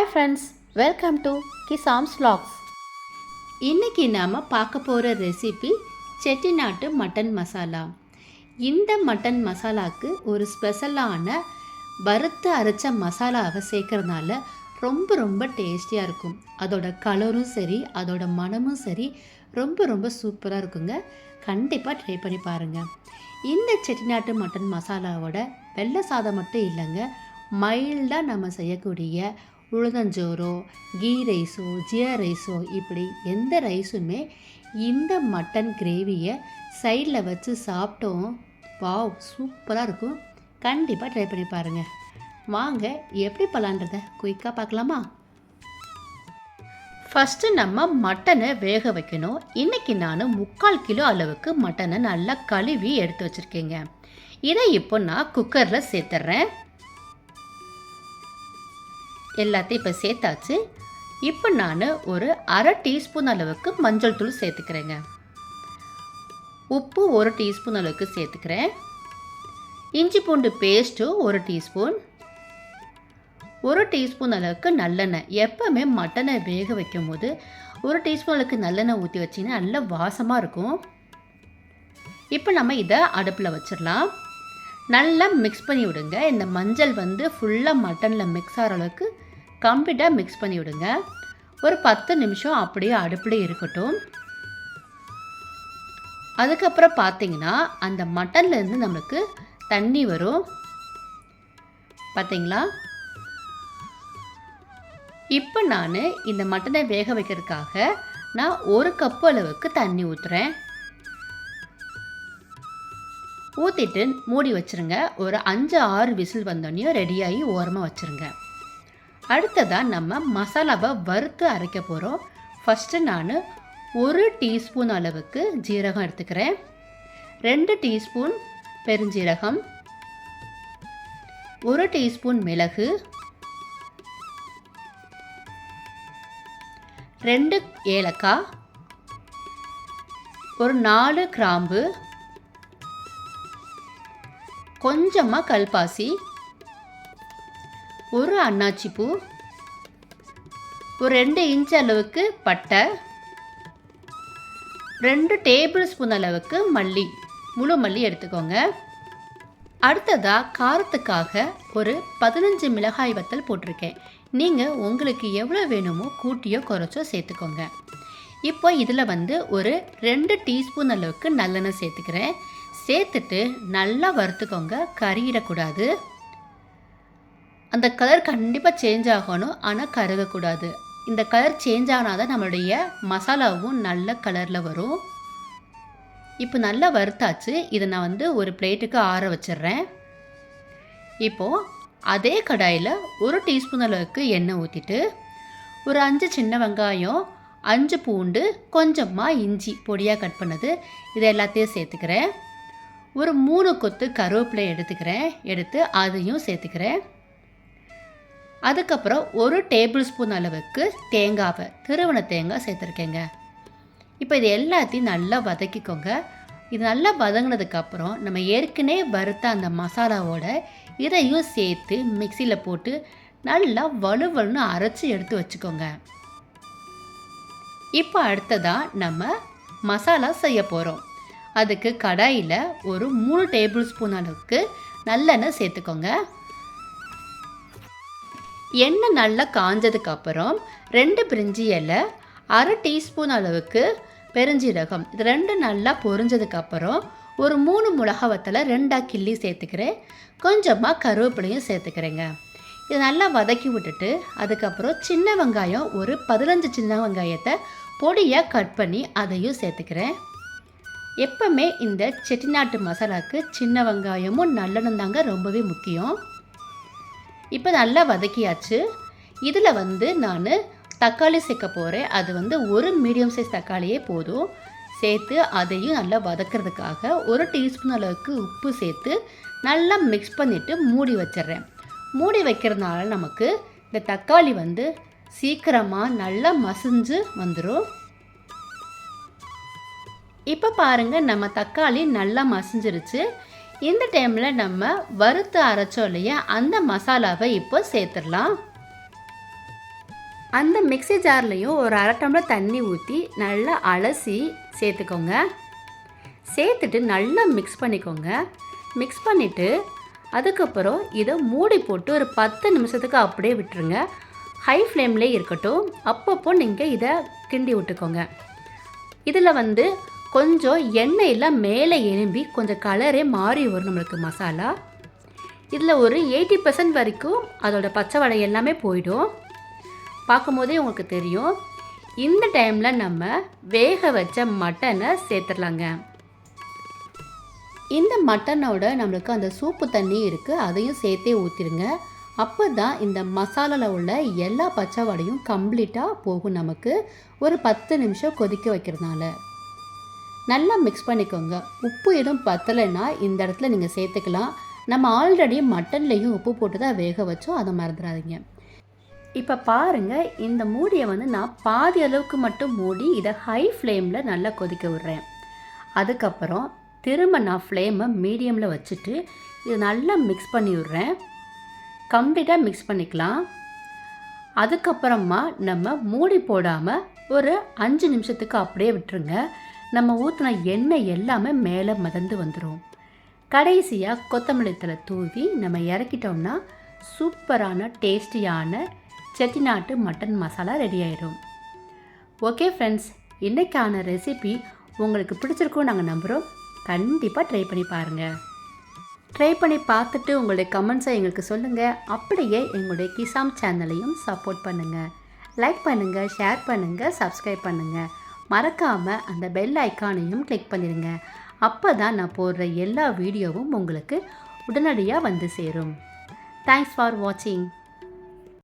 Hi friends welcome to Kisam's vlogs. இன்றைக்கி நாம் பார்க்க போகிற ரெசிபி செட்டிநாட்டு மட்டன் மசாலா இந்த மட்டன் மசாலாவுக்கு ஒரு ஸ்பெஷலான வறுத்து அரைச்ச மசாலாவை சேர்க்குறதுனால ரொம்ப ரொம்ப டேஸ்டியாக இருக்கும். அதோட கலரும் சரி அதோட மணமும் சரி ரொம்ப ரொம்ப சூப்பராக இருக்குங்க. கண்டிப்பாக ட்ரை பண்ணி பாருங்கள் இந்த செட்டிநாட்டு மட்டன் மசாலாவோட வெள்ளை சாதம் மட்டும் இல்லைங்க மைல்டாக நம்ம செய்யக்கூடிய உளுந்தஞ்சோறோ கீ ரைஸோ ஜியா ரைஸோ இப்படி எந்த ரைஸுமே இந்த மட்டன் கிரேவியை சைடில் வச்சு சாப்பிட்டோம். வாவ் சூப்பராக இருக்கும். கண்டிப்பாக ட்ரை பண்ணி பாருங்கள் வாங்க எப்படி பண்ணலான்றத குயிக்காக பார்க்கலாமா? ஃபஸ்ட்டு நம்ம மட்டனை வேக வைக்கணும். இன்றைக்கி நான் முக்கால் கிலோ அளவுக்கு மட்டனை நல்லா கழுவி எடுத்து வச்சுருக்கேங்க. இதை இப்போ நான் குக்கரில் சேர்த்துட்றேன் எல்லாத்தையும் இப்போ சேர்த்தாச்சு. இப்போ நான் ஒரு அரை டீஸ்பூன் அளவுக்கு மஞ்சள் தூள் சேர்த்துக்கிறேங்க. உப்பு ஒரு டீஸ்பூன் அளவுக்கு சேர்த்துக்கிறேன். இஞ்சி பூண்டு பேஸ்ட்டு ஒரு டீஸ்பூன். ஒரு டீஸ்பூன் அளவுக்கு நல்லெண்ணெய். எப்போவுமே மட்டனை வேக வைக்கும் போது ஒரு டீஸ்பூன் அளவுக்கு நல்லெண்ணெய் ஊற்றி வச்சிங்கன்னா நல்ல வாசமாக இருக்கும். இப்போ நம்ம இதை அடுப்பில் வச்சிடலாம். நல்லா மிக்ஸ் பண்ணி விடுங்க. இந்த மஞ்சள் வந்து ஃபுல்லாக மட்டனில் மிக்ஸ் ஆகிற அளவுக்கு கம்ப்ளீட்டாக மிக்ஸ் பண்ணி விடுங்க. ஒரு பத்து நிமிஷம் அப்படியே அடுப்பில் இருக்கட்டும். அதுக்கப்புறம் பார்த்தீங்கன்னா அந்த மட்டன்லேருந்து நம்மளுக்கு தண்ணி வரும். பார்த்தீங்களா இப்போ நான் இந்த மட்டனை வேக வைக்கிறதுக்காக நான் ஒரு கப்பு அளவுக்கு தண்ணி ஊற்றுறேன் ஊற்றிட்டு மூடி வச்சுருங்க. ஒரு அஞ்சு ஆறு விசில் வந்தோடனே ரெடியாகி ஓரமாக வச்சுருங்க. அடுத்ததாக நம்ம மசாலாவை வறுத்து அரைக்க போகிறோம் ஃபஸ்ட்டு நான் ஒரு டீஸ்பூன் அளவுக்கு ஜீரகம் எடுத்துக்கிறேன். ரெண்டு டீஸ்பூன் பெருஞ்சீரகம். ஒரு டீஸ்பூன் மிளகு. ரெண்டு ஏலக்காய். ஒரு நாலு கிராம்பு. கொஞ்சமாக கல்பாசி. ஒரு அன்னாச்சி பூ ஒரு ரெண்டு இன்ச் அளவுக்கு பட்டை ரெண்டு டேபிள் ஸ்பூன் அளவுக்கு மல்லி முழு மல்லி எடுத்துக்கோங்க. அடுத்ததாக காரத்துக்காக ஒரு பதினஞ்சு மிளகாய் வத்தல் போட்டிருக்கேன். நீங்கள் உங்களுக்கு எவ்வளோ வேணுமோ கூட்டியோ குறைச்சோ சேர்த்துக்கோங்க. இப்போ இதில் வந்து ஒரு ரெண்டு டீஸ்பூன் அளவுக்கு நல்லெண்ணெய் சேர்த்துக்கிறேன். சேர்த்துட்டு நல்லா வறுத்துக்கோங்க. கறியிடக்கூடாது அந்த கலர் கண்டிப்பாக சேஞ்ச் ஆகணும். ஆனால் கருகக்கூடாது. இந்த கலர் சேஞ்ச் ஆனால் தான் நம்மளுடைய மசாலாவும் நல்ல கலரில் வரும். இப்போ நல்லா வறுத்தாச்சு. இதை நான் வந்து ஒரு பிளேட்டுக்கு ஆற வச்சிடுறேன். இப்போது அதே கடாயில் ஒரு டீஸ்பூன் அளவுக்கு எண்ணெய் ஊற்றிட்டு ஒரு அஞ்சு சின்ன வெங்காயம் அஞ்சு பூண்டு கொஞ்சமாக இஞ்சி பொடியாக கட் பண்ணது. இது எல்லாத்தையும் சேர்த்துக்கிறேன். ஒரு மூணு கொத்து கருவேப்பிலை எடுத்துக்கிறேன். எடுத்து அதையும் சேர்த்துக்கிறேன். அதுக்கப்புறம் ஒரு டேபிள் ஸ்பூன் அளவுக்கு தேங்காவை திருவண தேங்காய் சேர்த்துருக்கேங்க. இப்போ இது எல்லாத்தையும் நல்லா வதக்கிக்கோங்க. இது நல்லா வதங்கினதுக்கப்புறம் நம்ம ஏற்கனவே வறுத்த அந்த மசாலாவோட இதையும் சேர்த்து மிக்சியில் போட்டு நல்லா வலுவலுன்னு அரைச்சி எடுத்து வச்சுக்கோங்க. இப்போ அடுத்ததாக நம்ம மசாலா செய்ய போகிறோம் அதுக்கு கடாயில் ஒரு மூணு டேபிள் ஸ்பூன் அளவுக்கு நல்லெண்ணெய் சேர்த்துக்கோங்க. எண்ணெய் நல்லா காஞ்சதுக்கு அப்புறம் ரெண்டு பிரிஞ்சி இலை அரை டீஸ்பூன் அளவுக்கு பெருஞ்சீரகம். இது ரெண்டு நல்லா பொரிஞ்சதுக்கு அப்புறம் ஒரு மூணு மிளகா வத்தலை ரெண்டாக கிள்ளி சேர்த்துக்கிறேன். கொஞ்சமாக கருவேப்பிலையும் சேர்த்துக்கிறேங்க. இது நல்லா வதக்கி விட்டுட்டு அதுக்கப்புறம் சின்ன வெங்காயம் ஒரு பதினஞ்சு சின்ன வெங்காயத்தை பொடியாக கட் பண்ணி அதையும் சேர்த்துக்கிறேன். எப்பவுமே இந்த செட்டிநாட்டு மசாலாவுக்கு சின்ன வெங்காயமும் நல்லெண்ணம் தாங்க ரொம்பவே முக்கியம். இப்போ நல்லா வதக்கியாச்சு. இதில் வந்து நான் தக்காளி சேர்க்க போகிறேன் அது வந்து ஒரு மீடியம் சைஸ் தக்காளியே போதும். சேர்த்து அதையும் நல்லா வதக்கிறதுக்காக ஒரு டீஸ்பூன் அளவுக்கு உப்பு சேர்த்து நல்லா மிக்ஸ் பண்ணிவிட்டு மூடி வச்சிடுறேன். மூடி வைக்கிறதுனால நமக்கு இந்த தக்காளி வந்து சீக்கிரமாக நல்லா மசிஞ்சு வந்துடும் இப்போ பாருங்கள் நம்ம தக்காளி நல்லா மசிஞ்சிருச்சு. இந்த டைமில் நம்ம வறுத்து அரைச்சோம் இல்லையா அந்த மசாலாவை இப்போ சேர்த்துடலாம். அந்த மிக்ஸி ஜார்லேயும் ஒரு அரை டம்ளர் தண்ணி ஊற்றி நல்லா அலசி சேர்த்துக்கோங்க. சேர்த்துட்டு நல்லா மிக்ஸ் பண்ணிக்கோங்க. மிக்ஸ் பண்ணிவிட்டு அதுக்கப்புறம் இதை மூடி போட்டு ஒரு பத்து நிமிஷத்துக்கு அப்படியே விட்டுருங்க. ஹை ஃப்ளேம்லேயே இருக்கட்டும். அப்பப்போ நீங்கள் இதை கிண்டி விட்டுக்கோங்க. இதில் வந்து கொஞ்சம் எண்ணெயில் மேலே எலும்பி கொஞ்சம் கலரே மாறி வரும் நம்மளுக்கு மசாலா இதில் ஒரு எயிட்டி பர்சன்ட் வரைக்கும் அதோட பச்சை வடை எல்லாமே போயிடும். பார்க்கும்போதே உங்களுக்கு தெரியும். இந்த டைமில் நம்ம வேக வச்ச மட்டனை சேர்த்துடலாங்க. இந்த மட்டனோட நம்மளுக்கு அந்த சூப்பு தண்ணி இருக்குது அதையும் சேர்த்தே ஊற்றிடுங்க அப்போ தான் இந்த மசாலாவில் உள்ள எல்லா பச்சை வடையும் கம்ப்ளீட்டாக போகும் நமக்கு. ஒரு பத்து நிமிஷம் கொதிக்க வைக்கிறதுனால. நல்லா மிக்ஸ் பண்ணிக்கோங்க. உப்பு எதுவும் பத்தலைன்னா இந்த இடத்துல நீங்கள் சேர்த்துக்கலாம். நம்ம ஆல்ரெடி மட்டன்லேயும் உப்பு போட்டு தான் வேக வச்சோம். அதை மறந்துடாதீங்க. இப்போ பாருங்கள் இந்த மூடியை வந்து நான் பாதி அளவுக்கு மட்டும் மூடி இதை ஹை ஃப்ளேமில் நல்லா கொதிக்க விடுறேன். அதுக்கப்புறம் திரும்ப நான் ஃப்ளேமை மீடியமில் வச்சுட்டு இது நல்லா மிக்ஸ் பண்ணி விடுறேன். கம்ப்ளீட்டாக மிக்ஸ் பண்ணிக்கலாம். அதுக்கப்புறமா நம்ம மூடி போடாமல் ஒரு அஞ்சு நிமிஷத்துக்கு அப்படியே விட்டுருங்க. நம்ம ஊற்றின எண்ணெய் எல்லாமே மேலே மிதந்து வந்துடும் கடைசியாக கொத்தமல்லி தூவி நம்ம இறக்கிட்டோம்னா சூப்பரான டேஸ்டியான செட்டிநாட்டு மட்டன் மசாலா ரெடி ஆயிடும் ஓகே ஃப்ரெண்ட்ஸ் இன்றைக்கான ரெசிபி உங்களுக்கு பிடிச்சிருக்கும் நாங்கள் நம்புகிறோம் கண்டிப்பாக ட்ரை பண்ணி பாருங்கள் ட்ரை பண்ணி பார்த்துட்டு உங்களுடைய கமெண்ட்ஸை எங்களுக்கு சொல்லுங்கள் அப்படியே எங்களுடைய கிசாம் சேனலையும் சப்போர்ட் பண்ணுங்கள் லைக் பண்ணுங்கள் ஷேர் பண்ணுங்கள் சப்ஸ்கிரைப் பண்ணுங்கள் மறக்காமல் அந்த பெல் ஐக்கானையும் கிளிக் பண்ணிடுங்க அப்போ தான் நான் போடுற எல்லா வீடியோவும் உங்களுக்கு உடனடியாக வந்து சேரும். தேங்க்ஸ் ஃபார் வாட்சிங்